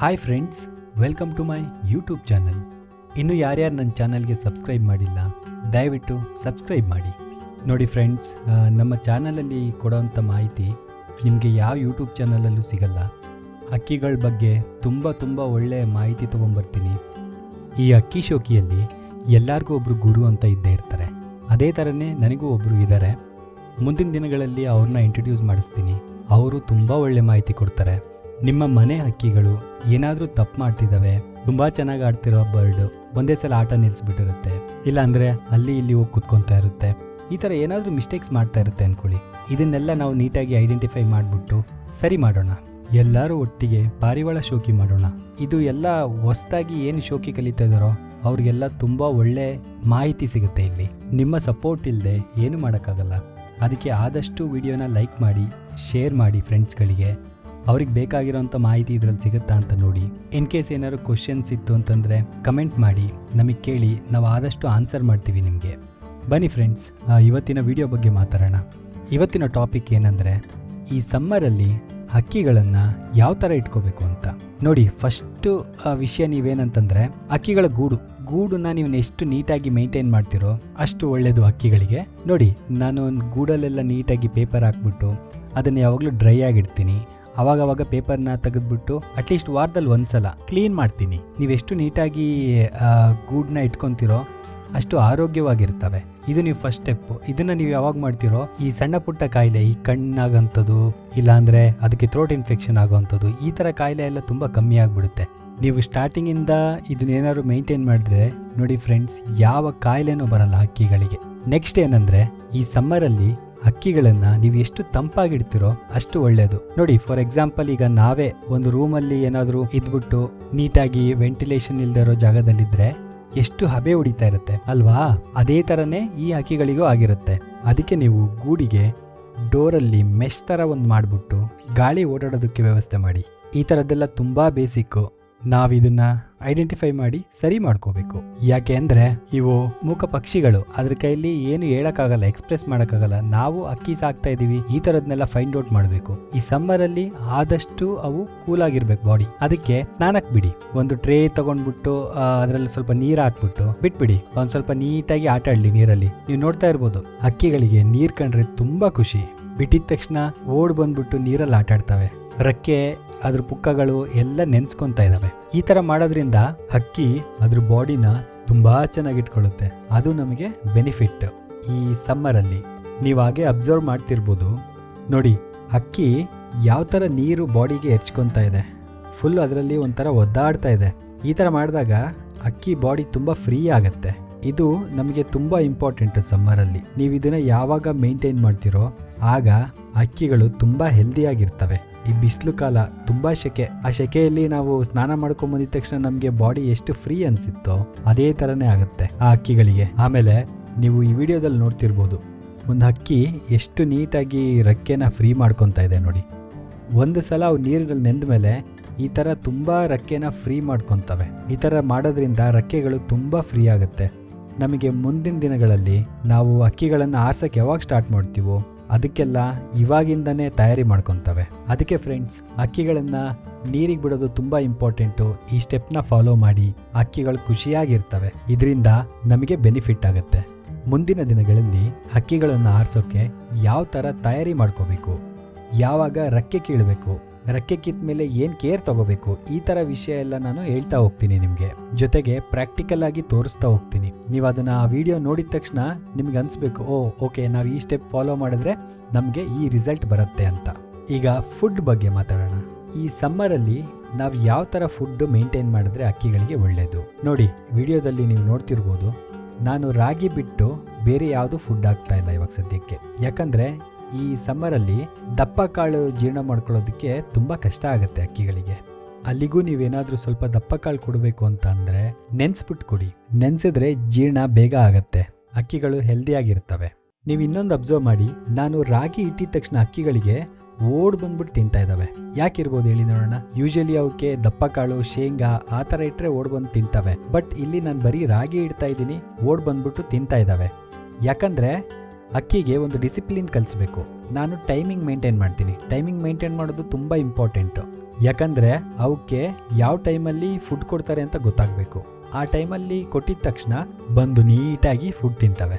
Hi friends welcome to my YouTube channel ಇನ್ನು ಯಾರ್ಯಾರು ನನ್ನ ಚಾನಲ್ಗೆ ಸಬ್ಸ್ಕ್ರೈಬ್ ಮಾಡಿಲ್ಲ, ದಯವಿಟ್ಟು ಸಬ್ಸ್ಕ್ರೈಬ್ ಮಾಡಿ. ನೋಡಿ ಫ್ರೆಂಡ್ಸ್ ನಮ್ಮ ಚಾನಲಲ್ಲಿ ಕೊಡೋವಂಥ ಮಾಹಿತಿ ನಿಮಗೆ ಯಾವ ಯೂಟ್ಯೂಬ್ ಚಾನಲಲ್ಲೂ ಸಿಗಲ್ಲ. ಅಕ್ಕಿಗಳ ಬಗ್ಗೆ ತುಂಬ ತುಂಬ ಒಳ್ಳೆಯ ಮಾಹಿತಿ ತೊಗೊಂಬರ್ತೀನಿ. ಈ ಅಕ್ಕಿ ಶೋಕಿಯಲ್ಲಿ ಎಲ್ಲರಿಗೂ ಒಬ್ಬರು ಗುರು ಅಂತ ಇದ್ದೇ ಇರ್ತಾರೆ. ಅದೇ ಥರನೇ ನನಗೂ ಒಬ್ಬರು ಇದ್ದಾರೆ ಮುಂದಿನ ದಿನಗಳಲ್ಲಿ ಅವ್ರನ್ನ ಇಂಟ್ರಡ್ಯೂಸ್ ಮಾಡಿಸ್ತೀನಿ. ಅವರು ತುಂಬ ಒಳ್ಳೆ ಮಾಹಿತಿ ಕೊಡ್ತಾರೆ. ನಿಮ್ಮ ಮನೆ ಹಕ್ಕಿಗಳು ಏನಾದರೂ ತಪ್ಪು ಮಾಡ್ತಿದ್ದಾವೆ, ತುಂಬ ಚೆನ್ನಾಗಿ ಆಡ್ತಿರೋ ಬರ್ಡ್ ಒಂದೇ ಸಲ ಆಟ ನಿಲ್ಲಿಸ್ಬಿಟ್ಟಿರುತ್ತೆ ಇಲ್ಲ ಅಂದ್ರೆ ಅಲ್ಲಿ ಇಲ್ಲಿ ಹೋಗಿ ಕುತ್ಕೊತಾ ಇರುತ್ತೆ. ಈ ಥರ ಏನಾದರೂ ಮಿಸ್ಟೇಕ್ಸ್ ಮಾಡ್ತಾ ಇರುತ್ತೆ ಅನ್ಕೊಳ್ಳಿ. ಇದನ್ನೆಲ್ಲ ನಾವು ನೀಟಾಗಿ ಐಡೆಂಟಿಫೈ ಮಾಡಿಬಿಟ್ಟು ಸರಿ ಮಾಡೋಣ. ಎಲ್ಲರೂ ಒಟ್ಟಿಗೆ ಪಾರಿವಾಳ ಶೋಕಿ ಮಾಡೋಣ. ಇದು ಎಲ್ಲ ಹೊಸ್ದಾಗಿ ಏನು ಶೋಕಿ ಕಲಿತಾ ಇದ್ದಾರೋ ಅವ್ರಿಗೆಲ್ಲ ತುಂಬ ಒಳ್ಳೆ ಮಾಹಿತಿ ಸಿಗುತ್ತೆ ಇಲ್ಲಿ. ನಿಮ್ಮ ಸಪೋರ್ಟ್ ಇಲ್ಲದೆ ಏನು ಮಾಡೋಕ್ಕಾಗಲ್ಲ. ಅದಕ್ಕೆ ಆದಷ್ಟು ವಿಡಿಯೋನ ಲೈಕ್ ಮಾಡಿ, ಶೇರ್ ಮಾಡಿ ಫ್ರೆಂಡ್ಸ್ಗಳಿಗೆ ಅವ್ರಿಗೆ ಬೇಕಾಗಿರೋಂಥ ಮಾಹಿತಿ ಇದರಲ್ಲಿ ಸಿಗುತ್ತಾ ಅಂತ ನೋಡಿ. ಇನ್ ಕೇಸ್ ಏನಾದ್ರು ಕ್ವಶನ್ಸ್ ಇತ್ತು ಅಂತಂದರೆ ಕಮೆಂಟ್ ಮಾಡಿ, ನಮಗೆ ಕೇಳಿ, ನಾವು ಆದಷ್ಟು ಆನ್ಸರ್ ಮಾಡ್ತೀವಿ ನಿಮಗೆ. ಬನ್ನಿ ಫ್ರೆಂಡ್ಸ್ ಇವತ್ತಿನ ವಿಡಿಯೋ ಬಗ್ಗೆ ಮಾತಾಡೋಣ. ಇವತ್ತಿನ ಟಾಪಿಕ್ ಏನಂದರೆ, ಈ ಸಮ್ಮರಲ್ಲಿ ಹಕ್ಕಿಗಳನ್ನು ಯಾವ ಥರ ಇಟ್ಕೋಬೇಕು ಅಂತ. ನೋಡಿ ಫಸ್ಟು ವಿಷಯ ನೀವೇನಂತಂದರೆ, ಹಕ್ಕಿಗಳ ಗೂಡು. ಗೂಡನ್ನ ನೀವು ಎಷ್ಟು ನೀಟಾಗಿ ಮೇಂಟೈನ್ ಮಾಡ್ತಿರೋ ಅಷ್ಟು ಒಳ್ಳೆಯದು ಹಕ್ಕಿಗಳಿಗೆ. ನೋಡಿ ನಾನು ಒಂದು ಗೂಡಲ್ಲೆಲ್ಲ ನೀಟಾಗಿ ಪೇಪರ್ ಹಾಕ್ಬಿಟ್ಟು, ಅದನ್ನು ಯಾವಾಗಲೂ ಡ್ರೈ ಆಗಿಡ್ತೀನಿ. ಅವಾಗವಾಗ ಪೇಪರ್ನ ತೆಗೆದ್ಬಿಟ್ಟು ಅಟ್ಲೀಸ್ಟ್ ವಾರದಲ್ಲಿ ಒಂದ್ಸಲ ಕ್ಲೀನ್ ಮಾಡ್ತೀನಿ. ನೀವೆಷ್ಟು ನೀಟಾಗಿ ಗೂಡನ್ನ ಇಟ್ಕೊತಿರೋ ಅಷ್ಟು ಆರೋಗ್ಯವಾಗಿರ್ತವೆ. ಇದು ನೀವು ಫಸ್ಟ್ ಸ್ಟೆಪ್ ಇದನ್ನು ನೀವು ಯಾವಾಗ ಮಾಡ್ತೀರೋ ಈ ಸಣ್ಣ ಪುಟ್ಟ ಕಾಯಿಲೆ, ಈ ಕಣ್ಣಾಗಂಥದ್ದು, ಇಲ್ಲಾಂದರೆ ಅದಕ್ಕೆ ಥ್ರೋಟ್ ಇನ್ಫೆಕ್ಷನ್ ಆಗೋವಂಥದ್ದು, ಈ ಥರ ಕಾಯಿಲೆ ಎಲ್ಲ ತುಂಬ ಕಮ್ಮಿ ಆಗಿಬಿಡುತ್ತೆ. ನೀವು ಸ್ಟಾರ್ಟಿಂಗಿಂದ ಇದನ್ನೇನಾದ್ರು ಮೇಂಟೈನ್ ಮಾಡಿದ್ರೆ ನೋಡಿ ಫ್ರೆಂಡ್ಸ್ ಯಾವ ಕಾಯಿಲೆನೂ ಬರಲ್ಲ ಹಕ್ಕಿಗಳಿಗೆ ನೆಕ್ಸ್ಟ್ ಏನಂದರೆ ಈ ಸಮ್ಮರಲ್ಲಿ ಹಕ್ಕಿಗಳನ್ನು ನೀವು ಎಷ್ಟು ತಂಪಾಗಿಡ್ತಿರೋ ಅಷ್ಟು ಒಳ್ಳೆಯದು ನೋಡಿ ಫಾರ್ ಎಕ್ಸಾಂಪಲ್ ಈಗ ನಾವೇ ಒಂದು ರೂಮಲ್ಲಿ ಏನಾದರೂ ಇದ್ಬಿಟ್ಟು ನೀಟಾಗಿ ವೆಂಟಿಲೇಷನ್ ಇರೋ ಜಾಗದಲ್ಲಿದ್ದರೆ ಎಷ್ಟು ಹಬೆ ಹೊಡಿತಾ ಇರುತ್ತೆ, ಅಲ್ವಾ? ಅದೇ ಥರನೇ ಈ ಹಕ್ಕಿಗಳಿಗೂ ಆಗಿರುತ್ತೆ. ಅದಕ್ಕೆ ನೀವು ಗೂಡಿಗೆ ಡೋರಲ್ಲಿ ಮೆಶ್ ಥರ ಒಂದು ಮಾಡಿಬಿಟ್ಟು ಗಾಳಿ ಓಡಾಡೋದಕ್ಕೆ ವ್ಯವಸ್ಥೆ ಮಾಡಿ. ಈ ಥರದ್ದೆಲ್ಲ ತುಂಬ ಬೇಸಿಕ್ಕು ನಾವಿದನ್ನ ಐಡೆಂಟಿಫೈ ಮಾಡಿ ಸರಿ ಮಾಡ್ಕೋಬೇಕು. ಯಾಕೆ ಅಂದ್ರೆ ಇವು ಮೂಕ ಪಕ್ಷಿಗಳು. ಅದ್ರ ಕೈಲಿ ಏನು ಹೇಳಕ್ಕಾಗಲ್ಲ ಎಕ್ಸ್ಪ್ರೆಸ್ ಮಾಡೋಕ್ಕಾಗಲ್ಲ. ನಾವು ಅಕ್ಕಿ ಸಾಕ್ತಾ ಇದೀವಿ, ಈ ತರದ್ನೆಲ್ಲ ಫೈಂಡ್ ಔಟ್ ಮಾಡಬೇಕು. ಈ ಸಮ್ಮರ್ ಅಲ್ಲಿ ಆದಷ್ಟು ಅವು ಕೂಲ್ ಆಗಿರ್ಬೇಕು ಬಾಡಿ ಅದಕ್ಕೆ ಸ್ನಾನಕ್ ಬಿಡಿ. ಒಂದು ಟ್ರೇ ತಗೊಂಡ್ಬಿಟ್ಟು ಅದರಲ್ಲಿ ಸ್ವಲ್ಪ ನೀರ್ ಹಾಕ್ಬಿಟ್ಟು ಬಿಟ್ಬಿಡಿ. ಒಂದು ಸ್ವಲ್ಪ ನೀಟಾಗಿ ಆಟ ಆಡ್ಲಿ ನೀರಲ್ಲಿ. ನೀವು ನೋಡ್ತಾ ಇರ್ಬೋದು, ಅಕ್ಕಿಗಳಿಗೆ ನೀರ್ ಕಂಡ್ರೆ ತುಂಬಾ ಖುಷಿ. ಬಿಟ್ಟಿದ ತಕ್ಷಣ ಓಡ್ ಬಂದ್ಬಿಟ್ಟು ನೀರಲ್ಲಿ ಆಟ ಆಡ್ತವೆ. ರಕ್ಕೆ ಅದ್ರ ಪುಕ್ಕಗಳು ಎಲ್ಲ ನೆನ್ಸ್ಕೊಂತ ಇದಾವೆ. ಈ ತರ ಮಾಡೋದ್ರಿಂದ ಹಕ್ಕಿ ಅದ್ರ ಬಾಡಿನ ತುಂಬಾ ಚೆನ್ನಾಗಿ ಇಟ್ಕೊಳ್ಳುತ್ತೆ ಅದು ನಮಗೆ ಬೆನಿಫಿಟ್. ಈ ಸಮ್ಮರಲ್ಲಿ ನೀವು ಹಾಗೆ ಅಬ್ಸರ್ವ್ ಮಾಡ್ತಿರ್ಬೋದು. ನೋಡಿ, ಹಕ್ಕಿ ಯಾವ ಥರ ನೀರು ಬಾಡಿಗೆ ಹೆಚ್ಕೊತಾ ಇದೆ. ಫುಲ್ ಅದರಲ್ಲಿ ಒಂಥರ ಒದ್ದಾಡ್ತಾ ಇದೆ. ಈ ಥರ ಮಾಡಿದಾಗ ಅಕ್ಕಿ ಬಾಡಿ ತುಂಬ ಫ್ರೀ ಆಗುತ್ತೆ. ಇದು ನಮಗೆ ತುಂಬ ಇಂಪಾರ್ಟೆಂಟ್ ಸಮ್ಮರಲ್ಲಿ. ನೀವು ಇದನ್ನ ಯಾವಾಗ ಮೇಂಟೈನ್ ಮಾಡ್ತಿರೋ, ಆಗ ಅಕ್ಕಿಗಳು ತುಂಬ ಹೆಲ್ದಿಯಾಗಿರ್ತವೆ ಈ ಬಿಸಿಲು ಕಾಲ ತುಂಬ ಶೆಕೆ. ಆ ಶೆಕೆಯಲ್ಲಿ ನಾವು ಸ್ನಾನ ಮಾಡ್ಕೊಂಡ್ ಬಂದಿದ ತಕ್ಷಣ ನಮಗೆ ಬಾಡಿ ಎಷ್ಟು ಫ್ರೀ ಅನ್ಸಿತ್ತೋ ಅದೇ ಥರನೇ ಆಗುತ್ತೆ ಆ ಹಕ್ಕಿಗಳಿಗೆ ಆಮೇಲೆ ನೀವು ಈ ವಿಡಿಯೋದಲ್ಲಿ ನೋಡ್ತಿರ್ಬೋದು, ಒಂದು ಹಕ್ಕಿ ಎಷ್ಟು ನೀಟಾಗಿ ರೆಕ್ಕೆನ ಫ್ರೀ ಮಾಡ್ಕೊತಾ ಇದೆ ನೋಡಿ. ಒಂದು ಸಲ ಅವು ನೀರಿನಲ್ಲಿ ನೆಂದ ಮೇಲೆ ಈ ಥರ ತುಂಬ ರೆಕ್ಕೆನ ಫ್ರೀ ಮಾಡ್ಕೊತವೆ. ಈ ಥರ ಮಾಡೋದ್ರಿಂದ ರೆಕ್ಕೆಗಳು ತುಂಬ ಫ್ರೀ ಆಗುತ್ತೆ. ನಮಗೆ ಮುಂದಿನ ದಿನಗಳಲ್ಲಿ ನಾವು ಅಕ್ಕಿಗಳನ್ನು ಆರ್ಸಕ್ಕೆ ಯಾವಾಗ ಸ್ಟಾರ್ಟ್ ಮಾಡ್ತೀವೋ ಅದಕ್ಕೆಲ್ಲ ಇವಾಗಿಂದನೇ ತಯಾರಿ ಮಾಡ್ಕೊತವೆ. ಅದಕ್ಕೆ ಫ್ರೆಂಡ್ಸ್ ಅಕ್ಕಿಗಳನ್ನು ನೀರಿಗೆ ಬಿಡೋದು ತುಂಬ ಇಂಪಾರ್ಟೆಂಟು ಈ ಸ್ಟೆಪ್ನ ಫಾಲೋ ಮಾಡಿ ಅಕ್ಕಿಗಳು ಖುಷಿಯಾಗಿರ್ತವೆ. ಇದರಿಂದ ನಮಗೆ ಬೆನಿಫಿಟ್ ಆಗುತ್ತೆ. ಮುಂದಿನ ದಿನಗಳಲ್ಲಿ ಹಕ್ಕಿಗಳನ್ನು ಆರಿಸೋಕ್ಕೆ ಯಾವ ಥರ ತಯಾರಿ ಮಾಡ್ಕೋಬೇಕು? ಯಾವಾಗ ರಕ್ಕೆ ಕೀಳಬೇಕು? ರೆಕ್ಕೆ ಕಿತ್ತ ಮೇಲೆ ಏನು ಕೇರ್ ತಗೋಬೇಕು? ಈ ಥರ ವಿಷಯ ಎಲ್ಲ ನಾನು ಹೇಳ್ತಾ ಹೋಗ್ತೀನಿ ನಿಮಗೆ. ಜೊತೆಗೆ ಪ್ರಾಕ್ಟಿಕಲ್ ಆಗಿ ತೋರಿಸ್ತಾ ಹೋಗ್ತೀನಿ. ನೀವು ಅದನ್ನು ಆ ವಿಡಿಯೋ ನೋಡಿದ ತಕ್ಷಣ ನಿಮ್ಗೆ ಅನಿಸ್ಬೇಕು, ಓ ಓಕೆ ನಾವು ಈ ಸ್ಟೆಪ್ ಫಾಲೋ ಮಾಡಿದ್ರೆ ನಮಗೆ ಈ ರಿಸಲ್ಟ್ ಬರುತ್ತೆ ಅಂತ. ಈಗ ಫುಡ್ ಬಗ್ಗೆ ಮಾತಾಡೋಣ. ಈ ಸಮ್ಮರಲ್ಲಿ ನಾವು ಯಾವ ಥರ ಫುಡ್ ಮೇಂಟೈನ್ ಮಾಡಿದ್ರೆ ಅಕ್ಕಿಗಳಿಗೆ ಒಳ್ಳೆಯದು ನೋಡಿ ವಿಡಿಯೋದಲ್ಲಿ ನೀವು ನೋಡ್ತಿರ್ಬೋದು, ನಾನು ರಾಗಿ ಬಿಟ್ಟು ಬೇರೆ ಯಾವುದು ಫುಡ್ ಆಗ್ತಾ ಇಲ್ಲ ಇವಾಗ ಸದ್ಯಕ್ಕೆ. ಯಾಕಂದರೆ ಈ ಸಮ್ಮರಲ್ಲಿ ದಪ್ಪ ಕಾಳು ಜೀರ್ಣ ಮಾಡ್ಕೊಳ್ಳೋದಕ್ಕೆ ತುಂಬ ಕಷ್ಟ ಆಗುತ್ತೆ ಅಕ್ಕಿಗಳಿಗೆ. ಅಲ್ಲಿಗೂ ನೀವೇನಾದರೂ ಸ್ವಲ್ಪ ದಪ್ಪ ಕಾಳು ಕೊಡಬೇಕು ಅಂತ ಅಂದರೆ ನೆನೆಸ್ಬಿಟ್ಟು ಕೊಡಿ. ನೆನೆಸಿದ್ರೆ ಜೀರ್ಣ ಬೇಗ ಆಗತ್ತೆ. ಅಕ್ಕಿಗಳು ಹೆಲ್ದಿಯಾಗಿರ್ತವೆ ನೀವು ಇನ್ನೊಂದು ಅಬ್ಸರ್ವ್ ಮಾಡಿ. ನಾನು ರಾಗಿ ಇಟ್ಟಿದ ತಕ್ಷಣ ಅಕ್ಕಿಗಳಿಗೆ ಓಡ್ ಬಂದ್ಬಿಟ್ಟು ತಿಂತಾ ಇದ್ದಾವೆ ಯಾಕಿರ್ಬೋದು ಹೇಳಿ ನೋಡೋಣ. ಯೂಶಲಿ ಅವಕ್ಕೆ ದಪ್ಪ ಕಾಳು, ಶೇಂಗಾ ಆ ಥರ ಇಟ್ಟರೆ ಓಡ್ ಬಂದು ತಿಂತವೆ. ಬಟ್ ಇಲ್ಲಿ ನಾನು ಬರೀ ರಾಗಿ ಇಡ್ತಾ ಇದ್ದೀನಿ, ಓಡ್ ಬಂದ್ಬಿಟ್ಟು ತಿಂತಾ ಇದ್ದಾವೆ ಯಾಕಂದರೆ ಅಕ್ಕಿಗೆ ಒಂದು ಡಿಸಿಪ್ಲಿನ್ ಕಲಿಸ್ಬೇಕು. ನಾನು ಟೈಮಿಂಗ್ ಮೇಂಟೈನ್ ಮಾಡ್ತೀನಿ. ಟೈಮಿಂಗ್ ಮೇಂಟೈನ್ ಮಾಡೋದು ತುಂಬ ಇಂಪಾರ್ಟೆಂಟು ಯಾಕಂದರೆ ಅವಕ್ಕೆ ಯಾವ ಟೈಮಲ್ಲಿ ಫುಡ್ ಕೊಡ್ತಾರೆ ಅಂತ ಗೊತ್ತಾಗಬೇಕು. ಆ ಟೈಮಲ್ಲಿ ಕೊಟ್ಟಿದ ತಕ್ಷಣ ಬಂದು ನೀಟಾಗಿ ಫುಡ್ ತಿಂತವೆ.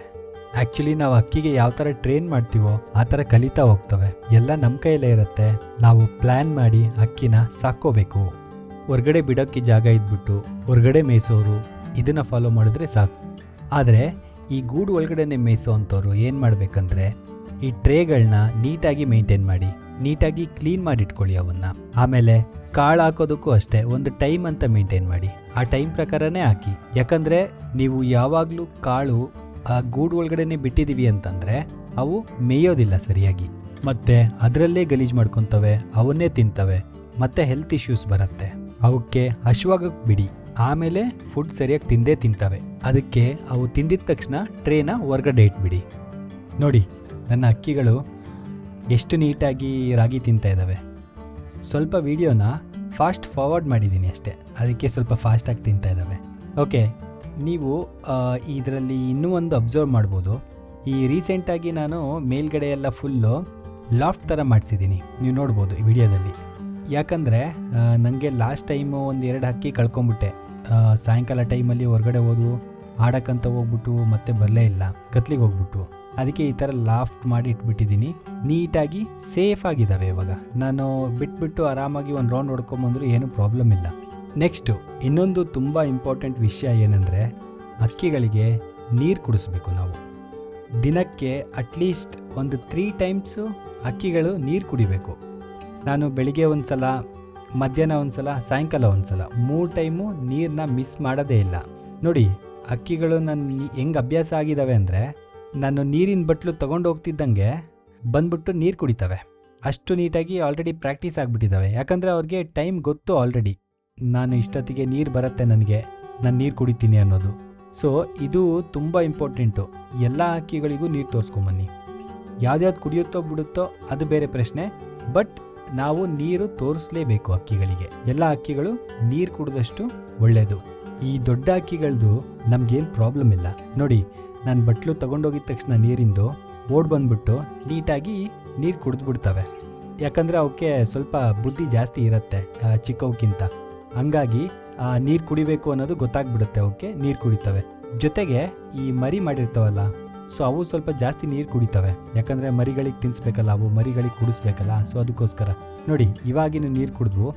ಆ್ಯಕ್ಚುಲಿ ನಾವು ಅಕ್ಕಿಗೆ ಯಾವ ಥರ ಟ್ರೈನ್ ಮಾಡ್ತೀವೋ ಆ ಥರ ಕಲಿತಾ ಹೋಗ್ತವೆ. ಎಲ್ಲ ನಮ್ಮ ಕೈಯಲ್ಲೇ ಇರುತ್ತೆ. ನಾವು ಪ್ಲ್ಯಾನ್ ಮಾಡಿ ಅಕ್ಕಿನ ಸಾಕೋಬೇಕು ಹೊರ್ಗಡೆ ಬಿಡೋಕ್ಕೆ ಜಾಗ ಇದ್ಬಿಟ್ಟು, ಹೊರ್ಗಡೆ ಮೇಯಿಸೋರು, ಇದನ್ನು ಫಾಲೋ ಮಾಡಿದ್ರೆ ಸಾಕು. ಆದರೆ ಈ ಗೂಡು ಒಳಗಡೆನೆ ಮೇಯಿಸುವಂಥವ್ರು ಏನು ಮಾಡಬೇಕಂದ್ರೆ ಈ ಟ್ರೇಗಳನ್ನ ನೀಟಾಗಿ ಮೇಂಟೈನ್ ಮಾಡಿ, ನೀಟಾಗಿ ಕ್ಲೀನ್ ಮಾಡಿ ಇಟ್ಕೊಳ್ಳಿ ಅವನ್ನ. ಆಮೇಲೆ ಕಾಳು ಹಾಕೋದಕ್ಕೂ ಅಷ್ಟೇ, ಒಂದು ಟೈಮ್ ಅಂತ ಮೇಂಟೈನ್ ಮಾಡಿ. ಆ ಟೈಮ್ ಪ್ರಕಾರನೇ ಹಾಕಿ. ಯಾಕಂದರೆ ನೀವು ಯಾವಾಗಲೂ ಕಾಳು ಆ ಗೂಡು ಒಳಗಡೆನೆ ಬಿಟ್ಟಿದ್ದೀವಿ ಅಂತಂದರೆ ಅವು ಮೇಯೋದಿಲ್ಲ ಸರಿಯಾಗಿ. ಮತ್ತು ಅದರಲ್ಲೇ ಗಲೀಜು ಮಾಡ್ಕೊತವೆ, ಅವನ್ನೇ ತಿಂತವೆ, ಮತ್ತು ಹೆಲ್ತ್ ಇಶ್ಯೂಸ್ ಬರುತ್ತೆ. ಅವಕ್ಕೆ ಹಶ್ವಾಗಕ್ಕೆ ಬಿಡಿ. ಆಮೇಲೆ ಫುಡ್ ಸರಿಯಾಗಿ ತಿಂದೇ ತಿಂತವೆ. ಅದಕ್ಕೆ ಅವು ತಿಂದಿದ ತಕ್ಷಣ ಟ್ರೇನ ಹೊರಗಡೆ ಇಟ್ಬಿಡಿ ನೋಡಿ, ನನ್ನ ಅಕ್ಕಿಗಳು ಎಷ್ಟು ನೀಟಾಗಿ ರಾಗಿ ತಿಂತಾ ಇದ್ದಾವೆ ಸ್ವಲ್ಪ ವಿಡಿಯೋನ ಫಾಸ್ಟ್ ಫಾರ್ವರ್ಡ್ ಮಾಡಿದ್ದೀನಿ ಅಷ್ಟೇ. ಅದಕ್ಕೆ ಸ್ವಲ್ಪ ಫಾಸ್ಟಾಗಿ ತಿಂತಾ ಇದ್ದಾವೆ ಓಕೆ ನೀವು ಇದರಲ್ಲಿ ಇನ್ನೂ ಒಂದು ಅಬ್ಸರ್ವ್ ಮಾಡ್ಬೋದು. ಈ ರೀಸೆಂಟಾಗಿ ನಾನು ಮೇಲ್ಗಡೆ ಎಲ್ಲ ಫುಲ್ಲು ಲಾಫ್ಟ್ ಥರ ಮಾಡಿಸಿದ್ದೀನಿ ನೀವು ನೋಡ್ಬೋದು ಈ ವಿಡಿಯೋದಲ್ಲಿ. ಯಾಕಂದರೆ ನನಗೆ ಲಾಸ್ಟ್ ಟೈಮು ಒಂದು ಎರಡು ಹಕ್ಕಿ ಕಳ್ಕೊಂಬಿಟ್ಟೆ. ಸಾಯಂಕಾಲ ಟೈಮಲ್ಲಿ ಹೊರಗಡೆ ಹೋದ್ವು ಆಡೋಕ್ಕಂತ ಹೋಗ್ಬಿಟ್ಟು ಮತ್ತೆ ಬರಲೇ ಇಲ್ಲ, ಕತ್ಲಿಗೆ ಹೋಗ್ಬಿಟ್ಟು. ಅದಕ್ಕೆ ಈ ಥರ ಲಾಫ್ಟ್ ಮಾಡಿ ಇಟ್ಬಿಟ್ಟಿದ್ದೀನಿ. ನೀಟಾಗಿ ಸೇಫ್ ಆಗಿದ್ದಾವೆ ಇವಾಗ. ನಾನು ಬಿಟ್ಬಿಟ್ಟು ಆರಾಮಾಗಿ ಒಂದು ರೌಂಡ್ ಹೊಡ್ಕೊಂಬಂದ್ರು ಏನೂ ಪ್ರಾಬ್ಲಮ್ ಇಲ್ಲ. ನೆಕ್ಸ್ಟು, ಇನ್ನೊಂದು ತುಂಬ ಇಂಪಾರ್ಟೆಂಟ್ ವಿಷಯ ಏನಂದರೆ, ಅಕ್ಕಿಗಳಿಗೆ ನೀರು ಕುಡಿಸ್ಬೇಕು ನಾವು. ದಿನಕ್ಕೆ ಅಟ್ಲೀಸ್ಟ್ ಒಂದು ತ್ರೀ ಟೈಮ್ಸು ಅಕ್ಕಿಗಳು ನೀರು ಕುಡಿಬೇಕು. ನಾನು ಬೆಳಿಗ್ಗೆ ಒಂದು ಸಲ ಮಧ್ಯಾಹ್ನ ಒಂದು ಸಲ ಸಾಯಂಕಾಲ ಒಂದು ಸಲ ಮೂರು ಟೈಮು ನೀರನ್ನ ಮಿಸ್ ಮಾಡೋದೇ ಇಲ್ಲ. ನೋಡಿ, ಅಕ್ಕಿಗಳು ನನ್ನ ಹೆಂಗೆ ಅಭ್ಯಾಸ ಆಗಿದ್ದಾವೆ ಅಂದರೆ, ನಾನು ನೀರಿನ ಬಟ್ಲು ತೊಗೊಂಡು ಹೋಗ್ತಿದ್ದಂಗೆ ಬಂದ್ಬಿಟ್ಟು ನೀರು ಕುಡಿತವೆ. ಅಷ್ಟು ನೀಟಾಗಿ ಆಲ್ರೆಡಿ ಪ್ರಾಕ್ಟೀಸ್ ಆಗಿಬಿಟ್ಟಿದ್ದಾವೆ ಯಾಕಂದರೆ ಅವ್ರಿಗೆ ಟೈಮ್ ಗೊತ್ತು ಆಲ್ರೆಡಿ ನಾನು ಇಷ್ಟೊತ್ತಿಗೆ ನೀರು ಬರುತ್ತೆ ನನಗೆ, ನಾನು ನೀರು ಕುಡಿತೀನಿ ಅನ್ನೋದು. ಸೊ ಇದು ತುಂಬ ಇಂಪಾರ್ಟೆಂಟು ಎಲ್ಲ ಅಕ್ಕಿಗಳಿಗೂ ನೀರು ತೋರಿಸ್ಕೊಂಬನ್ನಿ ಯಾವ್ದು ಕುಡಿಯುತ್ತೋ, ಬಿಡುತ್ತೋ, ಅದು ಬೇರೆ ಪ್ರಶ್ನೆ. ಬಟ್ ನಾವು ನೀರು ತೋರಿಸಲೇಬೇಕು ಅಕ್ಕಿಗಳಿಗೆ. ಎಲ್ಲ ಅಕ್ಕಿಗಳು ನೀರು ಕುಡಿದಷ್ಟು ಒಳ್ಳೆಯದು ಈ ದೊಡ್ಡ ಅಕ್ಕಿಗಳದು ನಮ್ಗೇನು ಪ್ರಾಬ್ಲಮ್ ಇಲ್ಲ. ನೋಡಿ, ನಾನು ಬಟ್ಲು ತಗೊಂಡೋಗಿದ ತಕ್ಷಣ ನೀರಿಂದು ಓಡ್ ಬಂದ್ಬಿಟ್ಟು ನೀಟಾಗಿ ನೀರು ಕುಡಿದ್ಬಿಡ್ತವೆ. ಯಾಕಂದರೆ ಅವಕ್ಕೆ ಸ್ವಲ್ಪ ಬುದ್ಧಿ ಜಾಸ್ತಿ ಇರುತ್ತೆ ಚಿಕ್ಕವಕ್ಕಿಂತ ಹಂಗಾಗಿ ನೀರು ಕುಡಿಬೇಕು ಅನ್ನೋದು ಗೊತ್ತಾಗ್ಬಿಡುತ್ತೆ ಅವಕ್ಕೆ ನೀರು ಕುಡಿತವೆ. ಜೊತೆಗೆ ಈ ಮರಿ ಮಾಡಿರ್ತಾವಲ್ಲ ಸೊ ಅವು ಸ್ವಲ್ಪ ಜಾಸ್ತಿ ನೀರು ಕುಡಿತವೆ. ಯಾಕಂದರೆ ಮರಿಗಳಿಗೆ ತಿನ್ನಿಸ್ಬೇಕಲ್ಲ ಅವು ಮರಿಗಳಿಗೆ ಕುಡಿಸ್ಬೇಕಲ್ಲ ಸೊ ಅದಕ್ಕೋಸ್ಕರ ನೋಡಿ, ಇವಾಗಿನ ನೀರು ಕುಡಿದ್ವು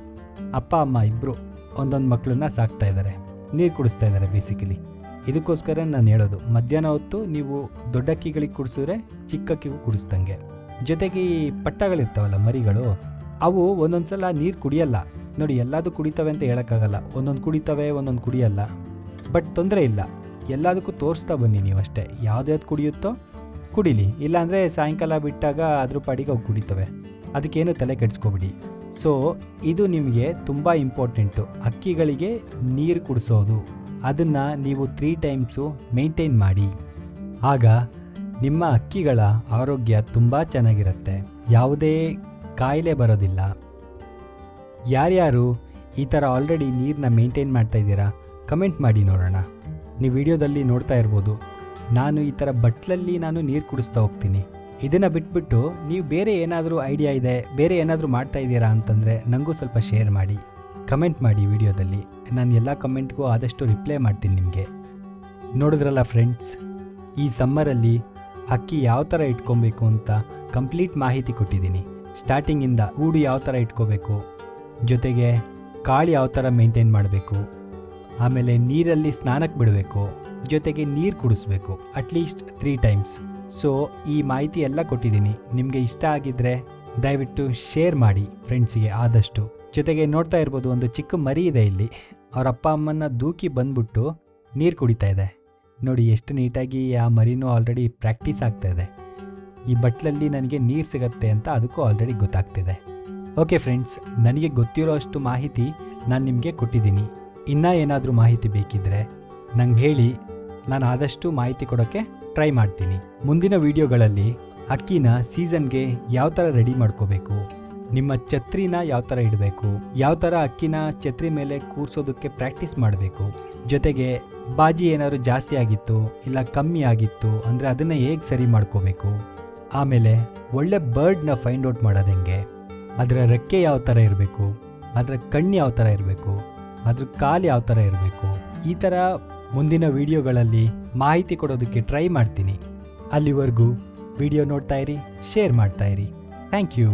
ಅಪ್ಪ, ಅಮ್ಮ ಇಬ್ಬರು ಒಂದೊಂದು ಮಕ್ಕಳನ್ನ ಸಾಕ್ತಾ ಇದ್ದಾರೆ ನೀರು ಕುಡಿಸ್ತಾ ಇದ್ದಾರೆ ಬೇಸಿಕಲಿ ಇದಕ್ಕೋಸ್ಕರ ನಾನು ಹೇಳೋದು, ಮಧ್ಯಾಹ್ನ ಹೊತ್ತು ನೀವು ದೊಡ್ಡಕ್ಕಿಗಳಿಗೆ ಕುಡಿಸಿದ್ರೆ ಚಿಕ್ಕಕ್ಕಿಗೂ ಕುಡಿಸ್ದಂಗೆ. ಜೊತೆಗೆ ಪಟ್ಟಗಳಿರ್ತಾವಲ್ಲ ಮರಿಗಳು, ಅವು ಒಂದೊಂದು ಸಲ ನೀರು ಕುಡಿಯಲ್ಲ. ನೋಡಿ, ಎಲ್ಲದೂ ಕುಡಿತವೆ ಅಂತ ಹೇಳೋಕ್ಕಾಗಲ್ಲ. ಒಂದೊಂದು ಕುಡಿತವೆ, ಒಂದೊಂದು ಕುಡಿಯಲ್ಲ. ಬಟ್ ತೊಂದರೆ ಇಲ್ಲ. ಎಲ್ಲದಕ್ಕೂ ತೋರಿಸ್ತಾ ಬನ್ನಿ ನೀವು ಅಷ್ಟೇ. ಯಾವ್ದು ಕುಡಿಯುತ್ತೋ ಕುಡಿಲಿ. ಇಲ್ಲಾಂದರೆ ಸಾಯಂಕಾಲ ಬಿಟ್ಟಾಗ ಅದ್ರ ಪಾಡಿಗೆ ಅವು ಕುಡಿತವೆ. ಅದಕ್ಕೇನು ತಲೆ ಕೆಡಿಸ್ಕೊಬಿಡಿ. ಸೊ ಇದು ನಿಮಗೆ ತುಂಬ ಇಂಪಾರ್ಟೆಂಟು ಅಕ್ಕಿಗಳಿಗೆ ನೀರು ಕುಡಿಸೋದು. ಅದನ್ನು ನೀವು ತ್ರೀ ಟೈಮ್ಸು ಮೇಂಟೈನ್ ಮಾಡಿ. ಆಗ ನಿಮ್ಮ ಅಕ್ಕಿಗಳ ಆರೋಗ್ಯ ತುಂಬ ಚೆನ್ನಾಗಿರುತ್ತೆ. ಯಾವುದೇ ಕಾಯಿಲೆ ಬರೋದಿಲ್ಲ. ಯಾರ್ಯಾರು ಈ ಥರ ಆಲ್ರೆಡಿ ನೀರನ್ನ ಮೇಂಟೈನ್ ಮಾಡ್ತಾ ಇದ್ದೀರಾ ಕಮೆಂಟ್ ಮಾಡಿ ನೋಡೋಣ. ನೀವು ವಿಡಿಯೋದಲ್ಲಿ ನೋಡ್ತಾ ಇರ್ಬೋದು. ನಾನು ಈ ಥರ ಬಟ್ಲಲ್ಲಿ ನಾನು ನೀರು ಕುಡಿಸ್ತಾ ಹೋಗ್ತೀನಿ. ಇದನ್ನು ಬಿಟ್ಬಿಟ್ಟು ನೀವು ಬೇರೆ ಏನಾದರೂ ಐಡಿಯಾ ಇದೆ, ಬೇರೆ ಏನಾದರೂ ಮಾಡ್ತಾ ಇದ್ದೀರಾ ಅಂತಂದರೆ ನನಗೂ ಸ್ವಲ್ಪ ಶೇರ್ ಮಾಡಿ. ಕಮೆಂಟ್ ಮಾಡಿ ವಿಡಿಯೋದಲ್ಲಿ. ನಾನು ಎಲ್ಲ ಕಮೆಂಟ್ಗೂ ಆದಷ್ಟು ರಿಪ್ಲೈ ಮಾಡ್ತೀನಿ ನಿಮಗೆ. ನೋಡಿದ್ರಲ್ಲ ಫ್ರೆಂಡ್ಸ್, ಈ ಸಮ್ಮರಲ್ಲಿ ಅಕ್ಕಿ ಯಾವ ಥರ ಇಟ್ಕೊಬೇಕು ಅಂತ ಕಂಪ್ಲೀಟ್ ಮಾಹಿತಿ ಕೊಟ್ಟಿದ್ದೀನಿ. ಸ್ಟಾರ್ಟಿಂಗಿಂದ ಊಡು ಯಾವ ಥರ ಇಟ್ಕೋಬೇಕು, ಜೊತೆಗೆ ಕಾಳು ಯಾವ ಥರ ಮೇಂಟೈನ್ ಮಾಡಬೇಕು ಆಮೇಲೆ ನೀರಲ್ಲಿ ಸ್ನಾನಕ್ಕೆ ಬಿಡಬೇಕು, ಜೊತೆಗೆ ನೀರು ಕುಡಿಸ್ಬೇಕು at least three times so ಈ ಮಾಹಿತಿ ಎಲ್ಲ ಕೊಟ್ಟಿದ್ದೀನಿ. ನಿಮಗೆ ಇಷ್ಟ ಆಗಿದ್ರೆ ದಯವಿಟ್ಟು ಶೇರ್ ಮಾಡಿ ಫ್ರೆಂಡ್ಸಿಗೆ ಆದಷ್ಟು. ಜೊತೆಗೆ ನೋಡ್ತಾ ಇರ್ಬೋದು, ಒಂದು ಚಿಕ್ಕ ಮರಿ ಇದೆ ಇಲ್ಲಿ. ಅವ್ರ ಅಪ್ಪ ಅಮ್ಮನ ದೂಕಿ ಬಂದ್ಬಿಟ್ಟು ನೀರು ಕುಡಿತಾ ಇದೆ. ನೋಡಿ, ಎಷ್ಟು ನೀಟಾಗಿ ಆ ಮರಿನೂ ಆಲ್ರೆಡಿ ಪ್ರಾಕ್ಟೀಸ್ ಆಗ್ತಾ ಇದೆ. ಈ ಬಟ್ಲಲ್ಲಿ ನನಗೆ ನೀರು ಸಿಗತ್ತೆ ಅಂತ ಅದಕ್ಕೂ ಆಲ್ರೆಡಿ ಗೊತ್ತಾಗ್ತಿದೆ. ಓಕೆ ಫ್ರೆಂಡ್ಸ್ ನನಗೆ ಗೊತ್ತಿರೋ ಅಷ್ಟು ಮಾಹಿತಿ ನಾನು ನಿಮಗೆ ಕೊಟ್ಟಿದ್ದೀನಿ. ಇನ್ನೂ ಏನಾದರೂ ಮಾಹಿತಿ ಬೇಕಿದ್ದರೆ ನಂಗೆ ಹೇಳಿ, ನಾನು ಆದಷ್ಟು ಮಾಹಿತಿ ಕೊಡೋಕ್ಕೆ ಟ್ರೈ ಮಾಡ್ತೀನಿ. ಮುಂದಿನ ವಿಡಿಯೋಗಳಲ್ಲಿ ಅಕ್ಕಿನ ಸೀಸನ್ಗೆ ಯಾವ ಥರ ರೆಡಿ ಮಾಡ್ಕೋಬೇಕು, ನಿಮ್ಮ ಛತ್ರಿನ ಯಾವ ಥರ ಇಡಬೇಕು, ಯಾವ ಥರ ಅಕ್ಕಿನ ಛತ್ರಿ ಮೇಲೆ ಕೂರಿಸೋದಕ್ಕೆ ಪ್ರಾಕ್ಟೀಸ್ ಮಾಡಬೇಕು, ಜೊತೆಗೆ ಬಾಜಿ ಏನಾದರೂ ಜಾಸ್ತಿ ಆಗಿತ್ತು ಇಲ್ಲ ಕಮ್ಮಿ ಆಗಿತ್ತು ಅಂದರೆ ಅದನ್ನು ಹೇಗೆ ಸರಿ ಮಾಡ್ಕೋಬೇಕು, ಆಮೇಲೆ ಒಳ್ಳೆ ಬರ್ಡ್ನ ಫೈಂಡ್ ಔಟ್ ಮಾಡೋದು ಹೆಂಗೆ, ಅದರ ರೆಕ್ಕೆ ಯಾವ ಥರ ಇರಬೇಕು, ಅದರ ಕಣ್ಣು ಯಾವ ಥರ ಇರಬೇಕು ಅದ್ರ ಕಾಲು ಯಾವ ಥರ ಇರಬೇಕು? ಈ ಥರ ಮುಂದಿನ ವಿಡಿಯೋಗಳಲ್ಲಿ ಮಾಹಿತಿ ಕೊಡೋದಕ್ಕೆ ಟ್ರೈ ಮಾಡ್ತೀನಿ. ಅಲ್ಲಿವರೆಗೂ ವಿಡಿಯೋ ನೋಡ್ತಾ ಇರಿ ಶೇರ್ ಮಾಡ್ತಾ ಇರಿ. Thank you